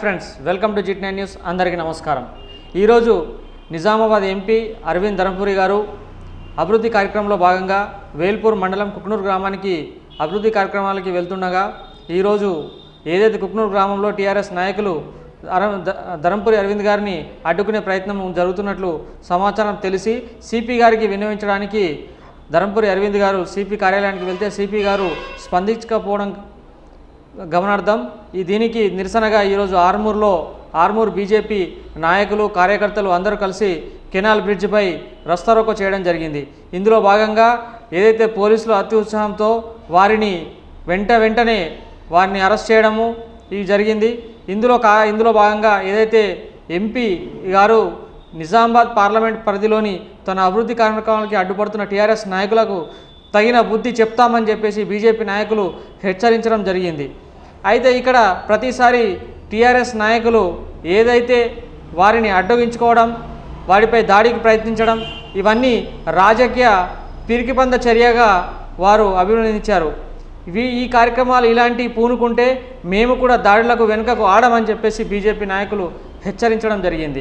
Friends welcome to జిట్ nine news అందరికీ నమస్కారం. ఈరోజు నిజామాబాద్ ఎంపీ అరవింద్ ధర్మపురి గారు అభివృద్ధి కార్యక్రమంలో భాగంగా వేల్పూర్ మండలం కుక్నూరు గ్రామానికి అభివృద్ధి కార్యక్రమాలకి వెళ్తుండగా ఈరోజు ఏదైతే కుక్నూరు గ్రామంలో టీఆర్ఎస్ నాయకులు అర ధరంపురి అరవింద్ గారిని అడ్డుకునే ప్రయత్నం జరుగుతున్నట్లు సమాచారం తెలిసి సిపి గారికి వినియోగించడానికి ధరంపురి అరవింద్ గారు సిపి కార్యాలయానికి వెళ్తే సిపి గారు స్పందించకపోవడం గమనార్థం. ఈ దీనికి నిరసనగా ఈరోజు ఆర్మూర్లో ఆర్మూర్ బీజేపీ నాయకులు కార్యకర్తలు అందరూ కలిసి కెనాల్ బ్రిడ్జిపై రస్తారోకో చేయడం జరిగింది. ఇందులో భాగంగా ఏదైతే పోలీసులు అతి ఉత్సాహంతో వారిని వెంట వెంటనే వారిని అరెస్ట్ చేయడము ఇవి జరిగింది. ఇందులో కా ఇందులో భాగంగా ఏదైతే ఎంపీ గారు నిజామాబాద్ పార్లమెంట్ పరిధిలోని తన అభివృద్ధి కార్యక్రమాలకి అడ్డుపడుతున్న టీఆర్ఎస్ నాయకులకు తగిన బుద్ధి చెప్తామని చెప్పేసి బీజేపీ నాయకులు హెచ్చరించడం జరిగింది. అయితే ఇక్కడ ప్రతిసారి టీఆర్ఎస్ నాయకులు ఏదైతే వారిని అడ్డగించుకోవడం వారిపై దాడికి ప్రయత్నించడం ఇవన్నీ రాజకీయ పిరికిపంద చర్యగా వారు అభినందించారు. ఇవి ఈ కార్యక్రమాలు ఇలాంటి పూనుకుంటే మేము కూడా దాడులకు వెనుకకు ఆడమని చెప్పేసి బీజేపీ నాయకులు హెచ్చరించడం జరిగింది.